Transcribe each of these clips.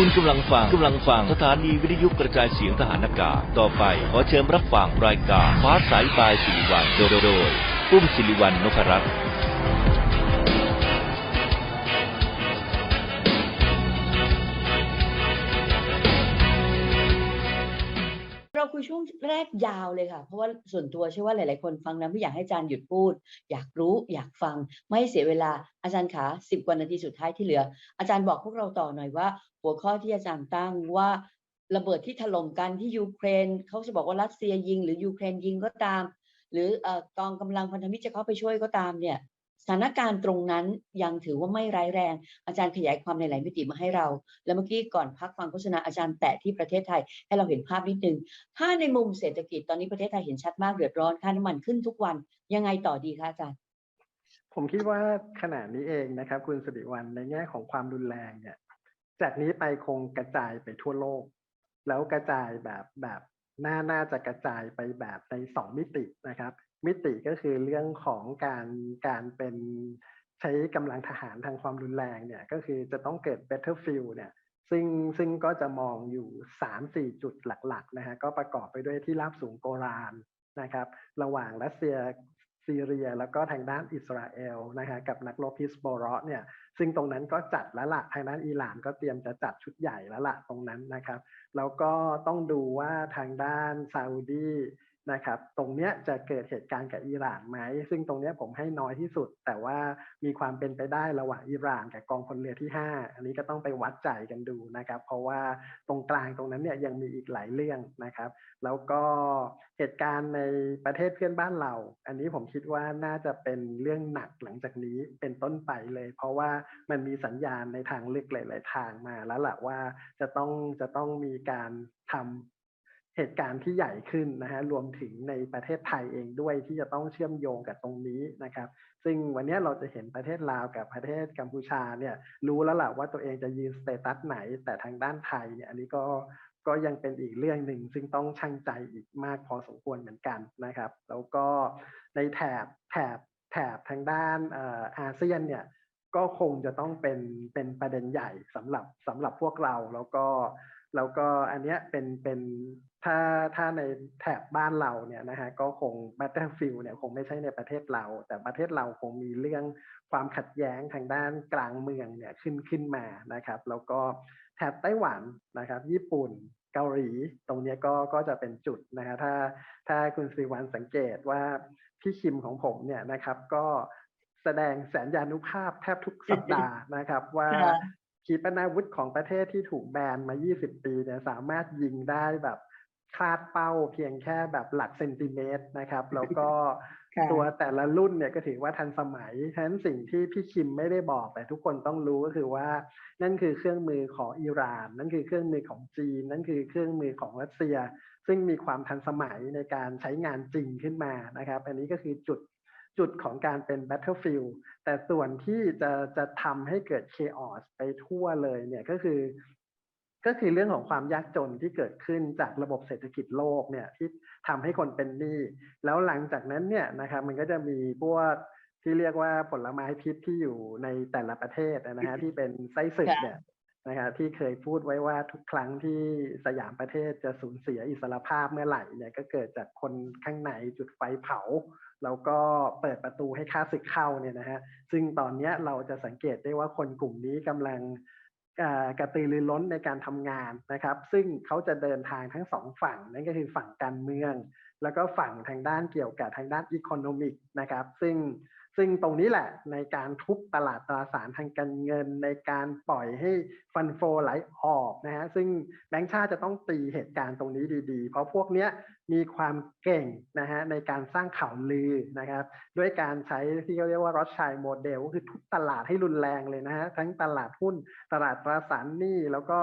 คุณกำลังฟังกำลังฟังสถานีวิทยุกระจายเสียงทหารอากาศ ต่อไปขอเชิญรับฟังรายการฟ้าสายบายสิริวัลโดยโดยปุ้มสิริวัลนพรัตน์ คุยช่วงแรกยาวเลยค่ะ เพราะว่าส่วนตัวเชื่อว่าหลาย ๆ คนฟังนะไม่อยากให้อาจารย์หยุดพูด อยากรู้อยากฟังไม่เสียเวลาอาจารย์ขาสิบกว่านาทีสุดท้ายที่เหลือ อาจารย์บอกพวกเราต่อหน่อยว่า หัวข้อที่อาจารย์ตั้งว่าระเบิดที่ถล่มกันที่ยูเครนเขาจะบอกว่ารัสเซียยิง หรือยูเครนยิงก็ตาม หรือกองกำลังพันธมิตรจะเข้าไปช่วยก็ตามเนี่ย ถานการณ์ตรงนั้นยังถือว่าไม่ร้ายแรง อาจารย์ขยายความในหลายมิติมาให้เรา แล้วเมื่อกี้ก่อนพักฟังโฆษณาอาจารย์แตะที่ประเทศไทย ให้เราเห็นภาพนิดนึง ถ้าในมุมเศรษฐกิจตอนนี้ประเทศไทยเห็นชัดมากเดือดร้อนค่าน้ำมันขึ้นทุกวันยังไงต่อดีคะอาจารย์ ผมคิดว่าขณะนี้เองนะครับ คุณสิริวัลในแง่ของความรุนแรงเนี่ยจากนี้ไปคงกระจายไปทั่วโลก แล้วกระจายแบบแบบน่าน่าจะกระจายไปแบบในสองมิตินะครับ มิติก็คือเรื่องของการการเป็นใช้กำลังทหารทางความรุนแรงเนี่ยก็คือจะต้องเกิด battlefield เนี่ยซึ่งซึ่งก็จะมองอยู่ 3-4 จุดหลักๆนะฮะก็ประกอบไปด้วยที่ราบสูงโกลานนะครับระหว่างรัสเซียซีเรีย แล้วก็ทางด้านอิสราเอลนะฮะกับนักรบฮิสโบรอเนี่ยซึ่งตรงนั้นก็จัดแล้วละทางด้านอิหร่านก็เตรียมจะจัดชุดใหญ่แล้วละตรงนั้นนะครับแล้วก็ต้องดูว่าทางด้านซาอุดี นะครับ ตรงเนี้ยจะเกิดเหตุการณ์กับอิหร่านไหม ซึ่งตรงเนี้ยผมให้น้อยที่สุด แต่ว่ามีความเป็นไปได้ระหว่างอิหร่านกับกองพลเรือที่ 5 อันนี้ก็ต้องไปวัดใจกันดูนะครับ เพราะว่าตรงกลางตรงนั้นเนี่ยยังมีอีกหลายเรื่องนะครับ แล้วก็เหตุการณ์ในประเทศเพื่อนบ้านเรา อันนี้ผมคิดว่าน่าจะเป็นเรื่องหนักหลังจากนี้เป็นต้นไปเลย เพราะว่ามันมีสัญญาณในทางลึกหลาย ๆ ทางมาแล้วแหละว่าจะต้องจะต้องมีการทำ เหตุการณ์ที่ใหญ่ขึ้นนะฮะรวมถึงในประเทศไทยเองด้วยที่จะต้องเชื่อมโยงกับตรงนี้นะครับ ซึ่งวันนี้เราจะเห็นประเทศลาวกับประเทศกัมพูชาเนี่ยรู้แล้วแหละว่าตัวเองจะยืนสเตตัสไหน แต่ทางด้านไทยเนี่ยอันนี้ก็ก็ยังเป็นอีกเรื่องหนึ่งซึ่งต้องชั่งใจอีกมากพอสมควรเหมือนกันนะครับ แล้วก็ในแถบแถบแถบทางด้านเอ่ออาเซียนเนี่ยก็คงจะต้องเป็นเป็นประเด็นใหญ่สำหรับสำหรับพวกเราแล้วก็ แล้วก็อันเนี้ยเป็นเป็นถ้าถ้าในแถบบ้านเราเนี่ยนะฮะก็คง Battlefield เนี่ยคงไม่ใช่ในประเทศเรา แต่ประเทศเราคงมีเรื่องความขัดแย้งทางด้านกลางเมืองเนี่ยขึ้นขึ้นมานะครับ แล้วก็แถบไต้หวันนะครับ ญี่ปุ่นเกาหลีตรงเนี้ยก็ก็จะเป็นจุดนะฮะถ้าถ้าคุณสิวัลสังเกตว่าพี่คิมของผมเนี่ยนะครับก็แสดงแสนยานุภาพแทบทุกสัปดาห์นะครับว่า ขีปนาวุธของประเทศที่ถูกแบนมา 20 ปีเนี่ยสามารถยิงได้แบบคลาดเป้าเพียงแค่แบบหลักเซนติเมตรนะครับ แล้วก็ค่ะตัวแต่ละรุ่นเนี่ยก็ถือว่าทันสมัยฉะนั้นสิ่งที่พี่คิมไม่ได้บอกแต่ทุกคนต้องรู้ก็คือว่า นั่นคือเครื่องมือของอิหร่าน นั่นคือเครื่องมือของจีน นั่นคือเครื่องมือของรัสเซีย ซึ่งมีความทันสมัยในการใช้งานจริงขึ้นมานะครับ อันนี้ก็คือจุด จุดของการเป็น battlefield แต่ส่วนที่จะจะทำให้เกิด chaos ไปทั่วเลยเนี่ยก็คือ ก็คือเรื่องของความยากจนที่เกิดขึ้นจากระบบเศรษฐกิจโลกเนี่ยที่ทำให้คนเป็นหนี้แล้วหลังจากนั้นเนี่ยนะครับมันก็จะมีพวกที่เรียกว่าผลไม้พิษที่อยู่ในแต่ละประเทศนะฮะที่เป็นไส้ศึกเนี่ย นะครับที่เคยพูดไว้ว่าทุกครั้งที่สยามประเทศจะสูญเสียอิสรภาพเมื่อไหร่เนี่ยก็เกิดจากคนข้างในจุดไฟเผาแล้วก็เปิดประตูให้ข้าศึกเข้าเนี่ยนะฮะซึ่งตอนนี้เราจะสังเกตได้ว่าคนกลุ่มนี้กำลังกระตือรือร้นในการทำงานนะครับ ซึ่งเขาจะเดินทางทั้งสองฝั่งนั่นก็คือฝั่งการเมือง แล้วก็ฝั่งทางด้านเกี่ยวกับทางด้านอีโคโนมิกนะครับ ซึ่ง ซึ่งตรงนี้แหละในการทุบตลาดตราสารทางการเงิน ในการปล่อยให้ฟันโฟไหลออกนะฮะซึ่งแบงก์ชาติจะต้องตีเหตุการณ์ตรงนี้ดีๆ เพราะพวกเนี้ยมีความเก่งนะฮะในการสร้างข่าวลือนะครับด้วยการใช้ที่เขาเรียกว่ารอชัยโมเดลก็คือทุบตลาดให้รุนแรงเลยนะฮะทั้งตลาดหุ้นตลาดตราสารหนี้แล้วก็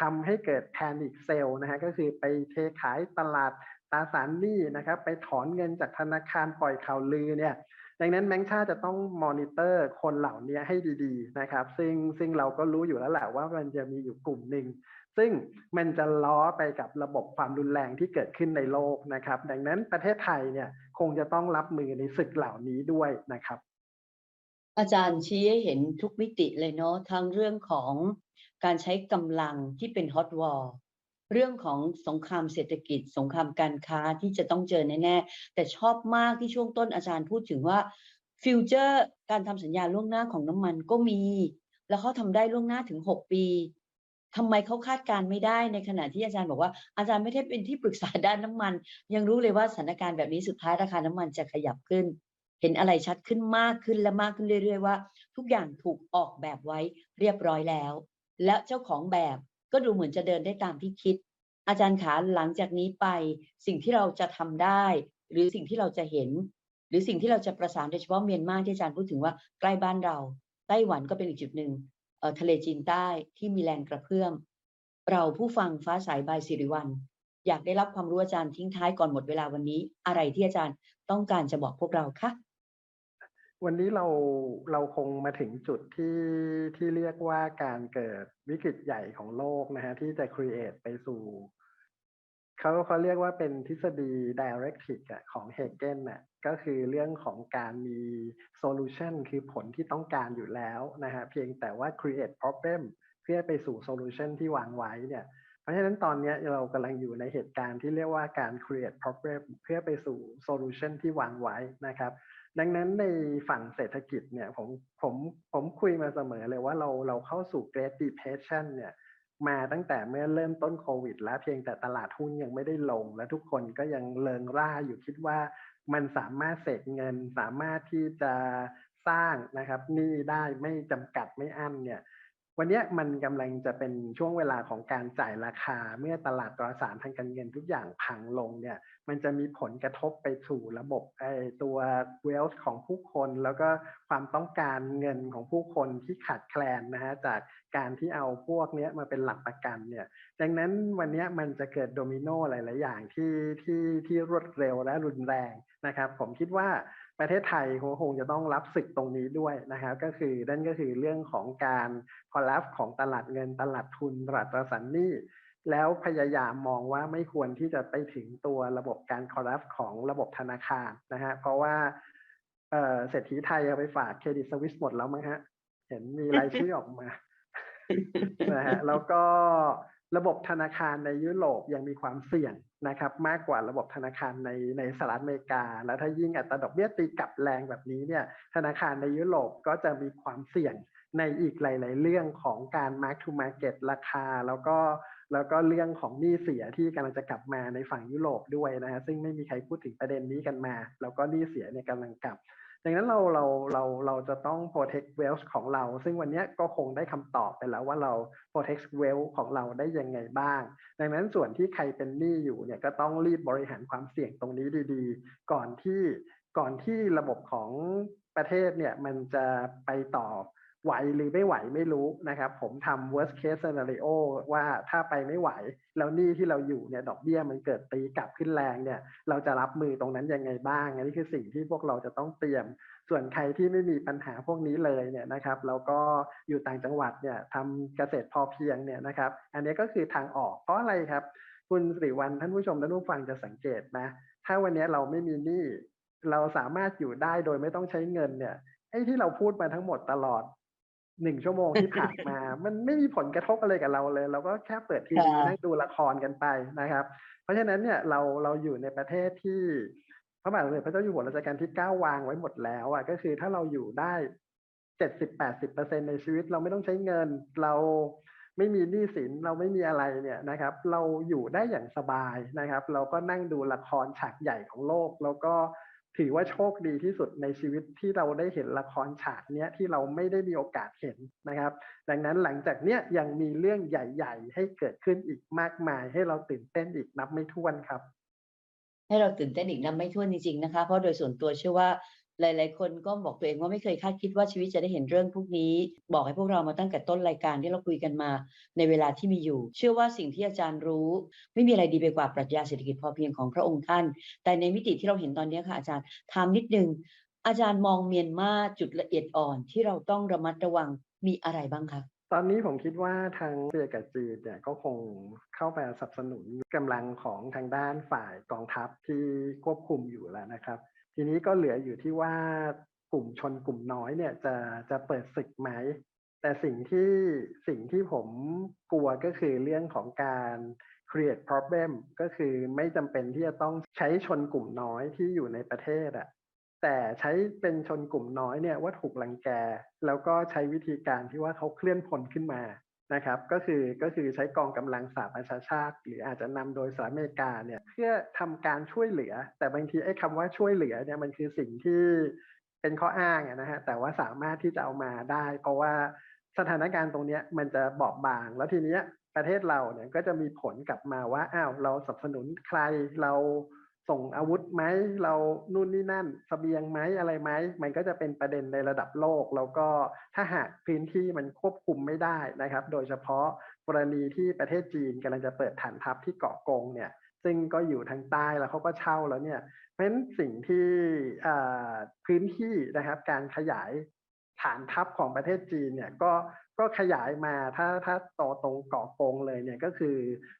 ทำให้เกิดแพนิคเซลนะฮะก็คือไปเทขายตลาดตราสารหนี้นะครับไปถอนเงินจากธนาคารปล่อยข่าวลือเนี่ย ดังนั้นแบงก์ชาติจะต้องมอนิเตอร์คนเหล่านี้ให้ดีๆนะครับ ซึ่งซึ่งเราก็รู้อยู่แล้วแหละว่ามันจะมีอยู่กลุ่มหนึ่งซึ่งมันจะล้อไปกับระบบความรุนแรงที่เกิดขึ้นในโลกนะครับ ดังนั้นประเทศไทยเนี่ยคงจะต้องรับมือในศึกเหล่านี้ด้วยนะครับ อาจารย์ชี้ให้เห็นทุกมิติเลยเนาะทั้งเรื่องของการใช้กำลังที่เป็นฮอตวอ r เรื่องของสงครามเศรษฐกิจ สงครามการค้าที่จะต้องเจอแน่ๆแต่ชอบมากที่ช่วงต้นอาจารย์พูดถึงว่าฟิวเจอร์การทำสัญญาล่วงหน้าของน้ำมันก็มี แล้วเขาทำได้ล่วงหน้าถึง 6 ปีทำไมเขาคาดการณ์ไม่ได้ในขณะที่อาจารย์บอกว่าอาจารย์ไม่ได้เป็นที่ปรึกษาด้านน้ำมัน ยังรู้เลยว่าสถานการณ์แบบนี้สุดท้ายราคาน้ำมันจะขยับขึ้น เห็นอะไรชัดขึ้นมากขึ้นและมากขึ้นเรื่อย ๆ ว่า ทุกอย่างถูกออกแบบไว้เรียบร้อยแล้ว และเจ้าของแบบ ก็ดูเหมือนจะเดินได้ตามที่คิด อาจารย์ขาหลังจากนี้ไป สิ่งที่เราจะทำได้ หรือสิ่งที่เราจะเห็น หรือสิ่งที่เราจะประสานโดยเฉพาะเมียนมาที่อาจารย์พูดถึงว่าใกล้บ้านเราไต้หวันก็เป็นอีกจุดหนึ่งเออทะเลจีนใต้ที่มีแรงกระเพื่อม เราผู้ฟังฟ้าสายบายสิริวัลอยากได้รับความรู้อาจารย์ทิ้งท้ายก่อนหมดเวลาวันนี้ อะไรที่อาจารย์ต้องการจะบอกพวกเราคะ วันนี้เราเราคงมาถึงจุดที่ที่เรียกว่าการเกิดวิกฤตใหญ่ของโลกนะฮะที่จะ create ไปสู่เขาเขาเรียกว่าเป็นทฤษฎี dialectic อะของเฮเกนน่ะก็คือเรื่องของการมี solution คือผลที่ต้องการอยู่แล้วนะฮะเพียงแต่ว่า create problem เพื่อไปสู่ solution ที่วางไว้เนี่ย เพราะฉะนั้นตอนนี้เรากำลังอยู่ในเหตุการณ์ที่เรียกว่าการ create problem เพื่อไปสู่ solution ที่วางไว้นะครับ ดังนั้นในฝั่งเศรษฐกิจเนี่ยผมผมผมคุยมาเสมอเลยว่าเราเราเข้าสู่ Great Depression เนี่ยมาตั้งแต่เมื่อเริ่มต้นโควิด แล้วเพียงแต่ตลาดหุ้นยังไม่ได้ลง และทุกคนก็ยังเลิงร่าอยู่คิดว่ามันสามารถเสกเงินสามารถที่จะสร้างนะครับนี่ได้ไม่จำกัดไม่อั้นเนี่ย วันนี้มันกำลังจะเป็นช่วงเวลาของการจ่ายราคา เมื่อตลาดตราสารทางการเงินทุกอย่างพังลงเนี่ย มันจะมีผลกระทบไปสู่ระบบไอตัว wealth ของผู้คน แล้วก็ความต้องการเงินของผู้คนที่ขาดแคลนนะฮะจากการที่เอาพวกนี้มาเป็นหลักประกันเนี่ย ดังนั้นวันนี้มันจะเกิดโดมิโนหลาย ๆ อย่างที่ที่ที่รวดเร็วและรุนแรงนะครับ ผมคิดว่า ประเทศไทยคงจะต้องรับศึกตรงนี้ด้วยนะครับ ก็คือนั่นก็คือเรื่องของการคอลับของตลาดเงินตลาดทุนตลาดตราสารหนี้แล้วพยายามมองว่าไม่ควรที่จะไปถึงตัวระบบการคอรัปของระบบธนาคารนะฮะเพราะว่าเออเศรษฐีไทยเอาไปฝากเครดิตสวิสหมดแล้วมั้งฮะ เห็นมีรายชื่อออกมานะฮะแล้วก็ ระบบธนาคารในยุโรปยังมีความเสี่ยงนะครับมากกว่าระบบธนาคารในในสหรัฐอเมริกา แล้วถ้ายิ่งอัตราดอกเบี้ยตีกลับแรงแบบนี้เนี่ยธนาคารในยุโรปก็จะมีความเสี่ยงในอีกหลาย ๆ เรื่องของการ mark to market ราคา แล้วก็แล้วก็เรื่องของหนี้เสียที่กำลังจะกลับมาในฝั่งยุโรปด้วยนะฮะซึ่งไม่มีใครพูดถึงประเด็นนี้กันมา แล้วก็หนี้เสียเนี่ยกำลังกลับ ดังนั้นเราเราเราเราจะต้อง protect wealth ของเรา ซึ่งวันนี้ก็คงได้คำตอบไปแล้วว่าเรา protect wealth ของเราได้ยังไงบ้าง ดังนั้นส่วนที่ใครเป็นหนี้อยู่เนี่ยก็ต้องรีบบริหารความเสี่ยงตรงนี้ดีๆ ก่อนที่ก่อนที่ระบบของประเทศเนี่ยมันจะไปต่อ ไหวหรือไม่ไหวไม่รู้นะครับ ผมทำ worst case scenario ว่าถ้าไปไม่ไหว แล้วหนี้ที่เราอยู่เนี่ยดอกเบี้ยมันเกิดตีกลับขึ้นแรงเนี่ย เราจะรับมือตรงนั้นยังไงบ้างอันนี้คือสิ่งที่พวกเราจะต้องเตรียม ส่วนใครที่ไม่มีปัญหาพวกนี้เลยเนี่ยนะครับแล้วก็อยู่ต่างจังหวัดเนี่ยทำเกษตรพอเพียงเนี่ยนะครับ อันนี้ก็คือทางออกเพราะอะไรครับ คุณสิริวัลท่านผู้ชมและผู้ฟังจะสังเกตนะ ถ้าวันนี้เราไม่มีหนี้เราสามารถอยู่ได้โดยไม่ต้องใช้เงินเนี่ยไอ้ที่เราพูดมาทั้งหมดตลอด หนึ่งชั่วโมงที่ผ่านมา มันไม่มีผลกระทบอะไรกับเราเลย เราก็แค่เปิดทีวีค่ะนั่งดูละครกันไปนะครับ เพราะฉะนั้นเนี่ยเราเราอยู่ในประเทศที่พระบาทสมเด็จพระเจ้าอยู่หัวรัชกาลที่เก้าวางไว้หมดแล้วอะก็คือถ้าเราอยู่ได้เจ็ดสิบแปดสิบเปอร์เซ็นในชีวิต เราไม่ต้องใช้เงิน เราไม่มีหนี้สินเราไม่มีอะไรเนี่ยนะครับ เราอยู่ได้อย่างสบายนะครับ เราก็นั่งดูละครฉากใหญ่ของโลก แล้วก็ ถือว่าโชคดีที่สุดในชีวิตที่เราได้เห็นละครฉากเนี้ยที่เราไม่ได้มีโอกาสเห็นนะครับ ดังนั้นหลังจากเนี้ยยังมีเรื่องใหญ่ ๆ ให้เกิดขึ้นอีกมากมาย ให้เราตื่นเต้นอีกนับไม่ถ้วนครับ ให้เราตื่นเต้นอีกนับไม่ถ้วนจริงๆนะคะ เพราะโดยส่วนตัวเชื่อว่า หลาย ๆ คนก็บอกตัวเองว่าไม่เคยคาดคิดว่าชีวิตจะได้เห็นเรื่องพวกนี้ บอกให้พวกเรามาตั้งแต่ต้นรายการที่เราคุยกันมา ในเวลาที่มีอยู่ เชื่อว่าสิ่งที่อาจารย์รู้ ไม่มีอะไรดีไปกว่าปรัชญาเศรษฐกิจพอเพียงของพระองค์ท่าน แต่ในมิติที่เราเห็นตอนนี้ค่ะอาจารย์ถามนิดนึงอาจารย์มองเมียนมาจุดละเอียดอ่อนที่เราต้องระมัดระวังมีอะไรบ้างคะตอนนี้ผมคิดว่าทางเซียกับจีนเนี่ยก็คงเข้าไปสนับสนุนกำลังของทางด้านฝ่ายกองทัพที่ควบคุมอยู่แล้วนะครับ ทีนี้ก็เหลืออยู่ที่ว่ากลุ่มชนกลุ่มน้อยเนี่ยจะจะเปิดศึกไหม แต่สิ่งที่สิ่งที่ผมกลัวก็คือเรื่องของการ create problem ก็คือไม่จำเป็นที่จะต้องใช้ชนกลุ่มน้อยที่อยู่ในประเทศอะแต่ใช้เป็นชนกลุ่มน้อยเนี่ยว่าถูกลังแก แล้วก็ใช้วิธีการที่ว่าเขาเคลื่อนพลขึ้นมา นะครับก็คือก็คือใช้กองกำลังสหประชาชาติ หรืออาจจะนำโดยสหรัฐอเมริกาเนี่ยเพื่อทำการช่วยเหลือ แต่บางทีไอ้คำว่าช่วยเหลือเนี่ยมันคือสิ่งที่เป็นข้ออ้างนะฮะแต่ว่าสามารถที่จะเอามาได้ เพราะว่าสถานการณ์ตรงนี้มันจะบอบบาง แล้วทีเนี้ยประเทศเราเนี่ยก็จะมีผลกลับมาว่าอ้าวเราสนับสนุนใครเรา ส่งอาวุธไหมเรานู่นนี่นั่นเสบียงไหมอะไรไหมมันก็จะเป็นประเด็นในระดับโลก แล้วก็ถ้าหากพื้นที่มันควบคุมไม่ได้นะครับ โดยเฉพาะกรณีที่ประเทศจีนกำลังจะเปิดฐานทัพที่เกาะกงเนี่ยซึ่งก็อยู่ทางใต้แล้วเขาก็เช่าแล้วเนี่ยเพราะฉะนั้นสิ่งที่พื้นที่นะครับการขยายฐานทัพของประเทศจีนเนี่ยก็ ก็ขยายมาถ้าถ้าต่อตรงเกาะกงเลยเนี่ยก็คือ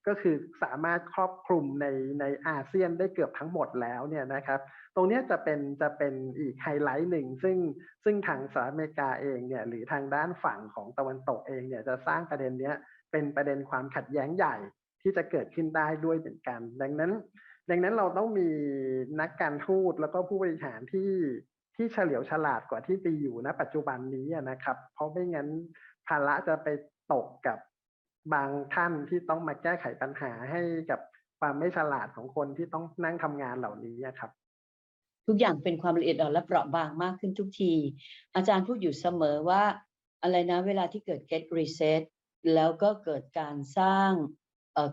ก็คือสามารถครอบคลุมในในอาเซียนได้เกือบทั้งหมดแล้วเนี่ยนะครับ ตรงนี้จะเป็นจะเป็นอีกไฮไลท์หนึ่ง ซึ่งซึ่งทางสหรัฐอเมริกาเองเนี่ยหรือทางด้านฝั่งของตะวันตกเองเนี่ยจะสร้างประเด็นเนี้ยเป็นประเด็นความขัดแย้งใหญ่ที่จะเกิดขึ้นได้ด้วยเหมือนกัน ดังนั้น ดังนั้นเราต้องมีนักการทูตแล้วก็ผู้บริหารที่ที่เฉลียวฉลาดกว่าที่ไปอยู่ณปัจจุบันนี้นะครับ เพราะไม่งั้น ภาระจะไปตกกับบางท่านที่ต้องมาแก้ไขปัญหาให้กับความไม่ฉลาดของคนที่ต้องนั่งทำงานเหล่านี้อะครับ ทุกอย่างเป็นความละเอียดอ่อนและเปราะบางมากขึ้นทุกที อาจารย์พูดอยู่เสมอว่าอะไรนะเวลาที่เกิด get reset แล้วก็เกิดการสร้าง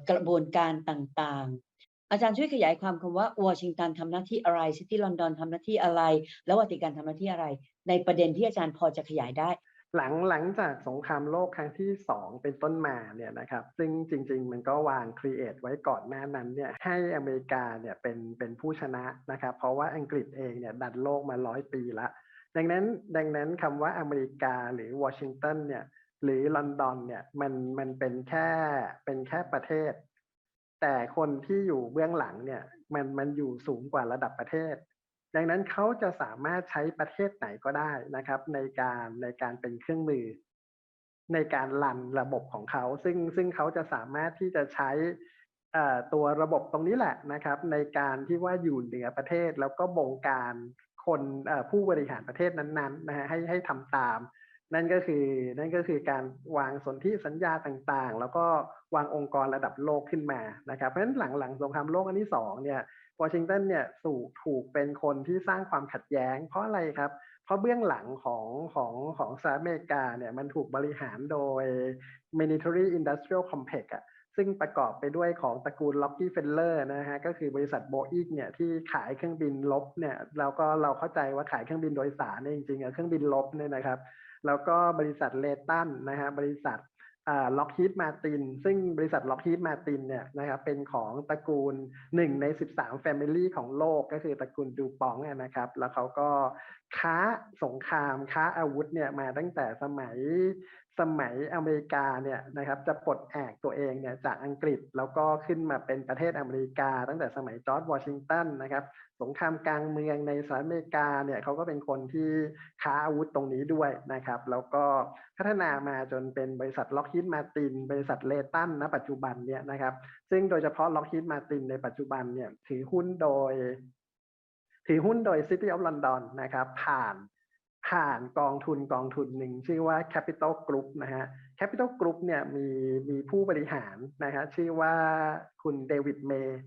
กระบวนการต่างๆ อาจารย์ช่วยขยายความคำว่าวอชิงตันทำหน้าที่อะไรซิตี้ลอนดอนทำหน้าที่อะไร แล้ววัติกันทำหน้าที่อะไร ในประเด็นที่อาจารย์พอจะขยายได้ หลังหลังจากสงครามโลกครั้งที่สองเป็นต้นมาเนี่ยนะครับซึ่งจริง ๆ มันก็วางครีเอทไว้ก่อนหน้านั้นเนี่ยให้อเมริกาเนี่ยเป็นเป็นผู้ชนะนะครับเพราะว่าอังกฤษเองเนี่ยดันโลกมาร้อยปีละ ดังนั้นดังนั้นคำว่าอเมริกาหรือวอชิงตันเนี่ยหรือลอนดอนเนี่ยมันมันเป็นแค่เป็นแค่ประเทศ แต่คนที่อยู่เบื้องหลังเนี่ยมันมันอยู่สูงกว่าระดับประเทศ ดังนั้นเขาจะสามารถใช้ประเทศไหนก็ได้นะครับ ในการในการเป็นเครื่องมือ ในการรันระบบของเขา ซึ่งซึ่งเขาจะสามารถที่จะใช้ตัวระบบตรงนี้แหละนะครับ ในการที่ว่าอยู่เหนือประเทศแล้วก็บงการคนผู้บริหารประเทศนั้นๆนะฮะให้ให้ทำตาม นั่นก็คือนั่นก็คือการวางสนธิสัญญาต่างๆ แล้วก็วางองค์กรระดับโลกขึ้นมานะครับเพราะฉะนั้นหลังหลังสงครามโลกอันที่สองเนี่ย วอชิงตันเนี่ยสู่ถูกเป็นคนที่สร้างความขัดแย้ง เพราะอะไรครับ เพราะเบื้องหลังของของของสหรัฐอเมริกาเนี่ยมันถูกบริหารโดย military industrial complex อะซึ่งประกอบไปด้วยของตระกูล Rockefeller นะฮะก็คือบริษัท Boeing เนี่ยที่ขายเครื่องบินลบเนี่ยแล้วก็เราเข้าใจว่าขายเครื่องบินโดยสารเนี่ยจริงๆอะเครื่องบินลบเนี่ยนะครับ แล้วก็บริษัทเลตันนะฮะบริษัท ล็อกฮีดมาตินซึ่งบริษัทล็อกฮีดมาตินเนี่ยนะครับเป็นของตระกูล 1 ใน 13 Family ของโลกก็คือตระกูลดูปองนะครับ แล้วเขาก็ค้าสงครามค้าอาวุธเนี่ยมาตั้งแต่สมัย สมัยอเมริกาเนี่ยนะครับจะปลดแอกตัวเองเนี่ยจากอังกฤษแล้วก็ขึ้นมาเป็นประเทศอเมริกา ตั้งแต่สมัยจอร์จวอชิงตันนะครับสงครามกลางเมืองในสหรัฐอเมริกาเนี่ยเขาก็เป็นคนที่ค้าอาวุธตรงนี้ด้วยนะครับแล้วก็พัฒนามาจนเป็นบริษัทล็อกฮีดมาติน บริษัทเลตันณปัจจุบันเนี่ยนะครับซึ่งโดยเฉพาะล็อกฮีดมาตินในปัจจุบันเนี่ยถือหุ้นโดยถือหุ้นโดย City of London นะครับผ่าน ผ่านกองทุนกองทุนหนึ่งชื่อว่า Capital Group นะฮะ Capital Group เนี่ยมีมีผู้บริหารนะฮะชื่อว่าคุณเดวิดเมย์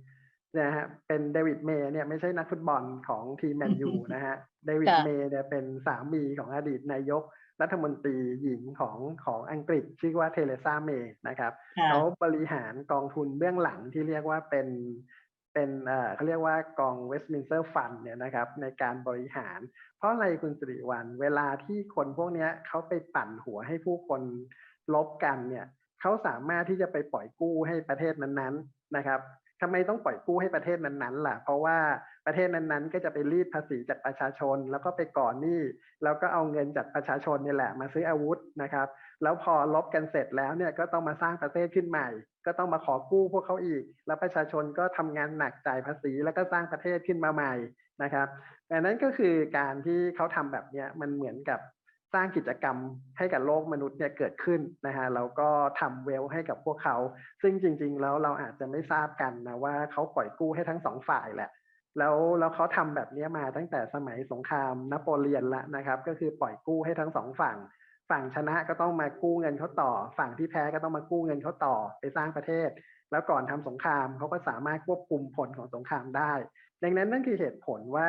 นะฮะเป็นเดวิดเมย์เนี่ยไม่ใช่นักฟุตบอลของทีมแมนยูนะฮะเดวิดค่ะเมย์เนี่ยเป็นสามีของอดีตนายกรัฐมนตรีหญิงของของอังกฤษ ชื่อว่าเทเลซาเมย์นะครับค่ะเขาบริหารกองทุนเบื้องหลังที่เรียกว่าเป็น เป็นเขาเรียกว่ากองเวสต์มินสเตอร์ฟันเนี่ยนะครับในการบริหาร เพราะอะไรคุณสิริวัลเวลาที่คนพวกนี้เขาไปปั่นหัวให้ผู้คนลบกันเนี่ยเขาสามารถที่จะไปปล่อยกู้ให้ประเทศนั้นๆนะครับทำไมต้องปล่อยกู้ให้ประเทศนั้นๆล่ะ เพราะว่า ประเทศนั้นๆ ก็จะไปรีดภาษีจากประชาชน แล้วก็ไปก่อนหนี้แล้วก็เอาเงินจากประชาชนนี่แหละมาซื้ออาวุธนะครับ แล้วพอลบกันเสร็จแล้วเนี่ยก็ต้องมาสร้างประเทศขึ้นใหม่ ก็ต้องมาขอกู้พวกเขาอีก แล้วประชาชนก็ทำงานหนักจ่ายภาษี แล้วก็สร้างประเทศขึ้นมาใหม่นะครับดังนั้นก็คือการที่เขาทำแบบนี้มันเหมือนกับสร้างกิจกรรมให้กับโลกมนุษย์เนี่ยเกิดขึ้นนะฮะแล้วก็ทำเวลให้กับพวกเขา ซึ่งจริง ๆ แล้วเราอาจจะไม่ทราบกันนะว่าเขาปล่อยกู้ให้ทั้งสองฝ่ายแหละ แล้วแล้วเขาทำแบบนี้มาตั้งแต่สมัยสงครามนโปเลียนละนะครับ ก็คือปล่อยกู้ให้ทั้งสองฝั่ง ฝั่งชนะก็ต้องมากู้เงินเขาต่อ ฝั่งที่แพ้ก็ต้องมากู้เงินเขาต่อไปสร้างประเทศ แล้วก่อนทำสงครามเขาก็สามารถควบคุมผลของสงครามได้ ดังนั้นนั่นคือเหตุผลว่า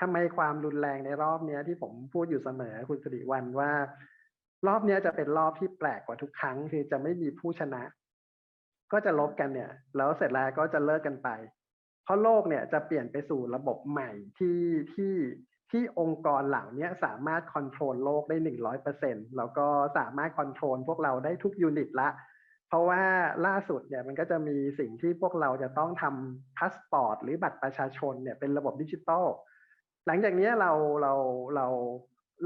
ทำไมความรุนแรงในรอบเนี้ยที่ผมพูดอยู่เสมอคุณสิริวัลว่า รอบเนี้ยจะเป็นรอบที่แปลกกว่าทุกครั้ง คือจะไม่มีผู้ชนะ ก็จะลบกันเนี่ย แล้วเสร็จแล้วก็จะเลิกกันไป เพราะโลกเนี่ยจะเปลี่ยนไปสู่ระบบใหม่ที่ที่ที่องค์กรเหล่านี้สามารถคอนโทรลโลกได้หนึ่งร้อยเปอร์เซ็นแล้วก็สามารถคอนโทรลพวกเราได้ทุกยูนิตละ เพราะว่าล่าสุดเนี่ยมันก็จะมีสิ่งที่พวกเราจะต้องทำพาสปอร์ตหรือบัตรประชาชนเนี่ยเป็นระบบดิจิตอลหลังจากนี้เราเราเรา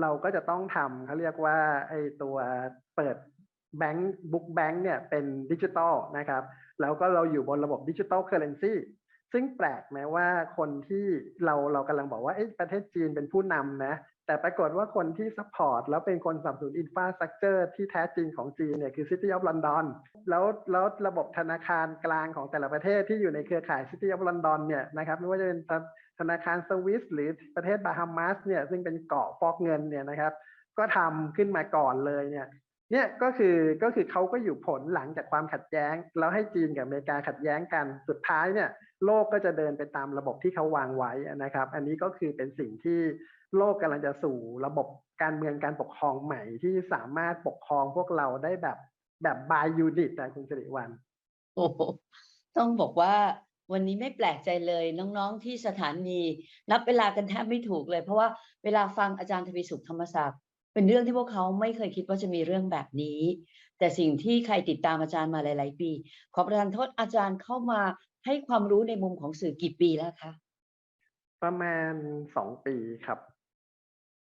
เราก็จะต้องทำเขาเรียกว่าไอตัวเปิดแบงค์บุ๊กแบงค์เนี่ยเป็นดิจิตอลนะครับ แล้วก็เราอยู่บนระบบดิจิตอลเคอร์เรนซี ซึ่งแปลกไหมว่าคนที่เราเรากำลังบอกว่าประเทศจีนเป็นผู้นำนะ แต่ปรากฏว่าคนที่ซัพพอร์ตแล้วเป็นคนสนับสนุนอินฟาสตรักเจอร์ที่แท้จริงของจีนเนี่ยคือ City of London แล้วแล้วระบบธนาคารกลางของแต่ละประเทศที่อยู่ในเครือข่าย City of London เนี่ยนะครับไม่ว่าจะเป็นธนาคารสวิสหรือประเทศบาฮามาสเนี่ยซึ่งเป็นเกาะฟอกเงินเนี่ยนะครับก็ทำขึ้นมาก่อนเลยเนี่ย เนี่ยก็คือก็คือเขาก็อยู่ผลหลังจากความขัดแย้ง แล้วให้จีนกับอเมริกาขัดแย้งกันสุดท้ายเนี่ยโลกก็จะเดินไปตามระบบที่เขาวางไว้นะครับ อันนี้ก็คือเป็นสิ่งที่โลกกำลังจะสู่ระบบการเมืองการปกครองใหม่ที่สามารถปกครองพวกเราได้แบบแบบบายยูนิตนะคุณสิริวัลโอ้โหต้องบอกว่าวันนี้ไม่แปลกใจเลยน้องๆที่สถานี นับเวลากันแทบไม่ถูกเลย เพราะว่าเวลาฟังอาจารย์ทวีสุขธรรมศักดิ์ เป็นเรื่องที่พวกเขาไม่เคยคิดว่าจะมีเรื่องแบบนี้ แต่สิ่งที่ใครติดตามอาจารย์มาหลาย ๆ ปี ขอประทานโทษอาจารย์เข้ามาให้ความรู้ในมุมของสื่อกี่ปีแล้วคะประมาณสองปีครับ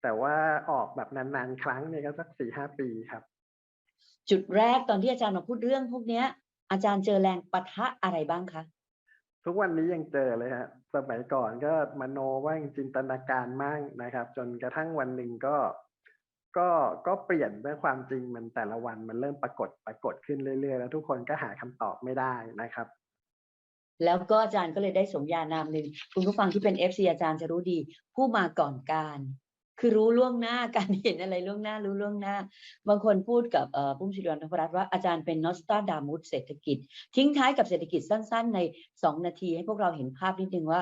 แต่ว่าออกแบบนานๆครั้งเนี่ยก็สักสี่ห้าปีครับ จุดแรกตอนที่อาจารย์มาพูดเรื่องพวกเนี้ย อาจารย์เจอแรงปะทะอะไรบ้างคะทุกวันนี้ยังเจอเลยฮะสมัยก่อนก็มโนว่าจินตนาการมากนะครับ จนกระทั่งวันหนึ่งก็ ก็ก็เปลี่ยนเมื่อความจริงมันแต่ละวันมันเริ่มปรากฏปรากฏขึ้นเรื่อยๆ แล้วทุกคนก็หาคำตอบไม่ได้นะครับ แล้วก็อาจารย์ก็เลยได้สมญานามหนึ่งคุณผู้ฟังที่เป็น FC อาจารย์จะรู้ดี ผู้มาก่อนการ คือรู้ล่วงหน้าการเห็นอะไรล่วงหน้ารู้ล่วงหน้า บางคนพูดกับเอ่อปุ้มศิริวัณธพรัตน์ว่าอาจารย์เป็นนอสตาดามุสเศรษฐกิจ ทิ้งท้ายกับเศรษฐกิจสั้น ๆ ใน 2 นาทีให้พวกเราเห็นภาพนิดนึงว่า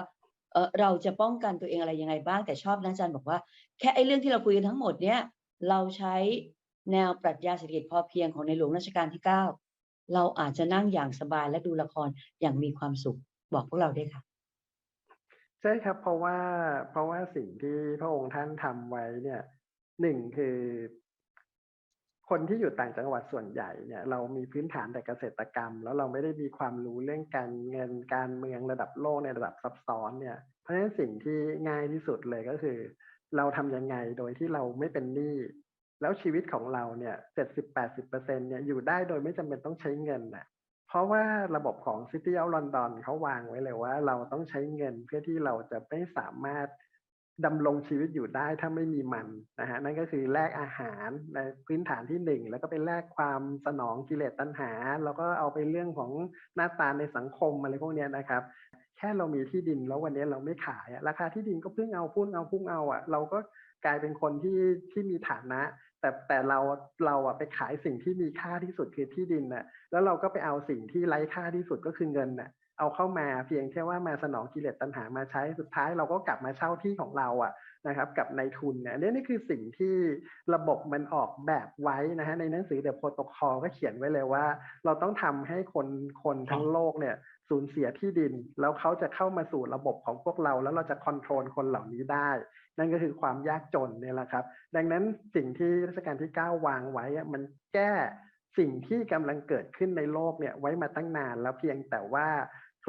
เออเราจะป้องกันตัวเองอะไรยังไงบ้างแต่ชอบนะอาจารย์บอกว่าแค่ไอ้เรื่องที่เราคุยกันทั้งหมดเนี้ย เราใช้แนวปรัชญาเศรษฐกิจพอเพียงของในหลวงรัชกาลที่ 9 เราอาจจะนั่งอย่างสบายและดูละครอย่างมีความสุขบอกพวกเราด้วยค่ะ ใช่ครับเพราะว่าเพราะว่าสิ่งที่พระองค์ท่านทำไว้เนี่ยหนึ่งคือ คนที่อยู่ต่างจังหวัดส่วนใหญ่เนี่ย เรามีพื้นฐานแต่เกษตรกรรม แล้วเราไม่ได้มีความรู้เรื่องการเงินการเมืองระดับโลกในระดับซับซ้อนเนี่ย เพราะฉะนั้นสิ่งที่ง่ายที่สุดเลยก็คือ เราทำยังไงโดยที่เราไม่เป็นหนี้แล้วชีวิตของเราเนี่ยเจ็ดสิบแปดสิบเปอร์เซ็นเนี่ยอยู่ได้โดยไม่จำเป็นต้องใช้เงินน่ะเพราะว่าระบบของ City of London เขาวางไว้เลยว่า เราต้องใช้เงินเพื่อที่เราจะไม่สามารถดำรงชีวิตอยู่ได้ถ้าไม่มีมันนะฮะนั่นก็คือแลกอาหารในพื้นฐานที่หนึ่งแล้วก็ไปแลกความสนองกิเลสตัณหา แล้วก็เอาไปเรื่องของหน้าตาในสังคมอะไรพวกนี้นะครับ แค่เรามีที่ดินแล้ววันนี้เราไม่ขายราคาที่ดินก็เพิ่งเอาพุ่งเอาพุ่งเอาอะ เราก็กลายเป็นคนที่ที่มีฐานะ แต่แต่เราเราอะไปขายสิ่งที่มีค่าที่สุดคือที่ดินน่ะ แล้วเราก็ไปเอาสิ่งที่ไร้ค่าที่สุดก็คือเงินน่ะ เอาเข้ามาเพียงแค่ว่ามาสนองกิเลสตัณหามาใช้สุดท้ายเราก็กลับมาเช่าที่ของเราอะนะครับกับนายทุนเนี่ยนี่นี่คือสิ่งที่ระบบมันออกแบบไว้นะฮะในหนังสือเด e โ r โตคอลก็เขียนไว้เลยว่า เราต้องทำให้คนคนทั้งโลกเนี่ย สูญเสียที่ดิน แล้วเขาจะเข้ามาสู่ระบบของพวกเรา แล้วเราจะคอนโทรลคนเหล่านี้ได้ นั่นก็คือความยากจนเนี่ยแหละครับ ดังนั้นสิ่งที่รัชกาลที่ 9 วางไว้อะมันแก้สิ่งที่กำลังเกิดขึ้นในโลกเนี่ยไว้มาตั้งนาน แล้วเพียงแต่ว่า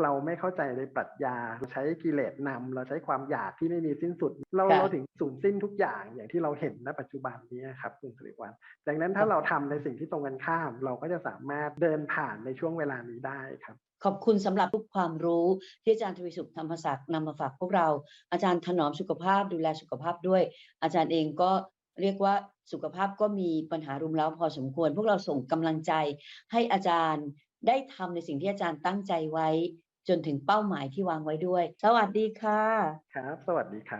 เราไม่เข้าใจในปรัชญาเราใช้กิเลสนำเราใช้ความอยากที่ไม่มีสิ้นสุด เราค่ะเราถึงสูญสิ้นทุกอย่างอย่างที่เราเห็นณปัจจุบันนี้ครับคุณสิริวัลดังนั้นถ้าเราทำในสิ่งที่ตรงกันข้าม เราก็จะสามารถเดินผ่านในช่วงเวลานี้ได้ครับ ขอบคุณสำหรับทุกความรู้ที่อาจารย์ทวีสุขธรรมศักดิ์นำมาฝากพวกเรา อาจารย์ถนอมสุขภาพดูแลสุขภาพด้วย อาจารย์เองก็เรียกว่าสุขภาพก็มีปัญหารุมเร้าพอสมควร พวกเราส่งกำลังใจให้อาจารย์ได้ทำในสิ่งที่อาจารย์ตั้งใจไว้ จนถึงเป้าหมายที่วางไว้ด้วย สวัสดีค่ะ ครับ สวัสดีครับ